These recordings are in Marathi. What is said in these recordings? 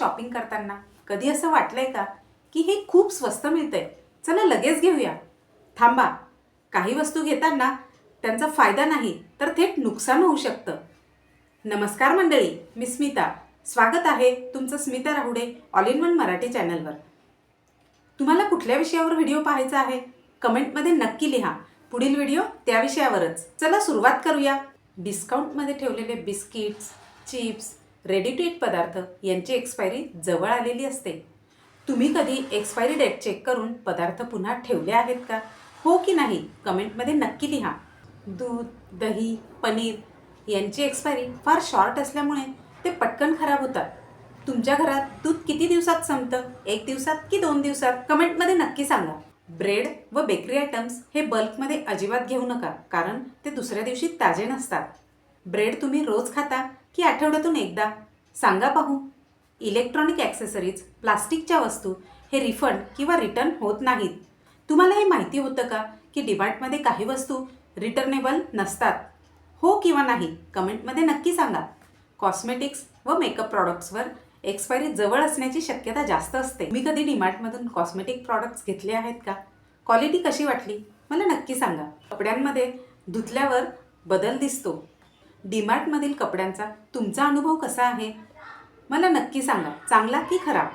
शॉपिंग करताना कधी असं वाटलंय का की हे खूप स्वस्त मिळतंय? चला लगेच घेऊया. थांबा. काही वस्तू घेताना त्यांचा फायदा नाही तर थेट नुकसान होऊ शकतं. नमस्कार मंडळी मी स्मिता. स्वागत आहे तुमचं Smita Rahude all in one Marathi चॅनलवर. तुम्हाला कुठल्या विषयावर व्हिडिओ पाहायचा आहे? कमेंटमध्ये नक्की लिहा. पुढील व्हिडिओ त्या विषयावरच. चला सुरुवात करूया. डिस्काउंटमध्ये ठेवलेले biscuits chips ready to eat पदार्थ यांची एक्सपायरी जवळ आलेली असते. तुम्ही कधी एक्सपायरी डेट चेक करून पदार्थ पुन्हा ठेवले आहेत का? हो की नाही? कमेंटमध्ये नक्की लिहा. दूध दही पनीर यांची एक्सपायरी फार शॉर्ट असल्यामुळे ते पटकन खराब होतात. तुमच्या घरात दूध किती दिवसात संपतं? एक दिवसात की दोन दिवसात? कमेंटमध्ये नक्की सांगा. ब्रेड व बेकरी आयटम्स हे बल्कमध्ये अजिबात घेऊ नका कारण ते दुसऱ्या दिवशी ताजे नसतात. ब्रेड तुम्ही रोज खाता की आठवड्यातून एकदा. सांगा पाहू. इलेक्ट्रॉनिक ॲक्सेसरीज प्लास्टिकच्या वस्तू हे रिफंड किंवा रिटर्न होत नाहीत. तुम्हाला हे माहिती होतं का की डिमार्टमध्ये काही वस्तू रिटर्नेबल नसतात? हो किंवा नाही कमेंटमध्ये नक्की सांगा. कॉस्मेटिक्स व मेकअप प्रॉडक्ट्सवर एक्सपायरी जवळ असण्याची शक्यता जास्त असते. मी कधी डिमार्टमधून कॉस्मेटिक प्रॉडक्ट्स घेतले आहेत का? क्वालिटी कशी वाटली? मला नक्की सांगा. कपड्यांमध्ये धुतल्यावर बदल दिसतो. डीमार्टमधील कपड्यांचा तुमचा अनुभव कसा आहे? मला नक्की सांगा. चांगला की खराब?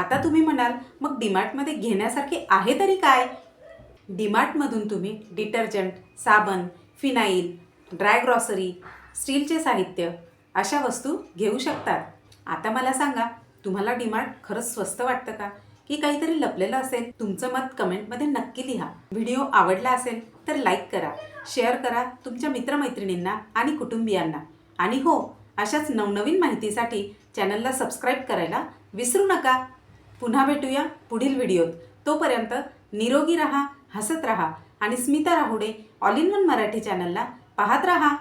आता तुम्ही म्हणाल मग डीमार्टमध्ये घेण्यासारखे आहे तरी काय? डीमार्टमधून तुम्ही डिटर्जंट साबण फिनाईल ड्राय ग्रॉसरी स्टीलचे साहित्य अशा वस्तू घेऊ शकतात. आता मला सांगा तुम्हाला डीमार्ट खरंच स्वस्त वाटतं का? की काहीतरी लपलेलं असेल तुमचं मत कमेंटमध्ये नक्की लिहा. व्हिडिओ आवडला असेल तर लाईक करा शेअर करा तुमच्या मित्रमैत्रिणींना आणि कुटुंबियांना. आणि हो अशाच नवनवीन माहितीसाठी चॅनलला सबस्क्राईब करायला विसरू नका. पुन्हा भेटूया पुढील व्हिडिओत. तोपर्यंत निरोगी रहा हसत रहा आणि Smita Rahude all in one Marathi चॅनलला पाहत रहा.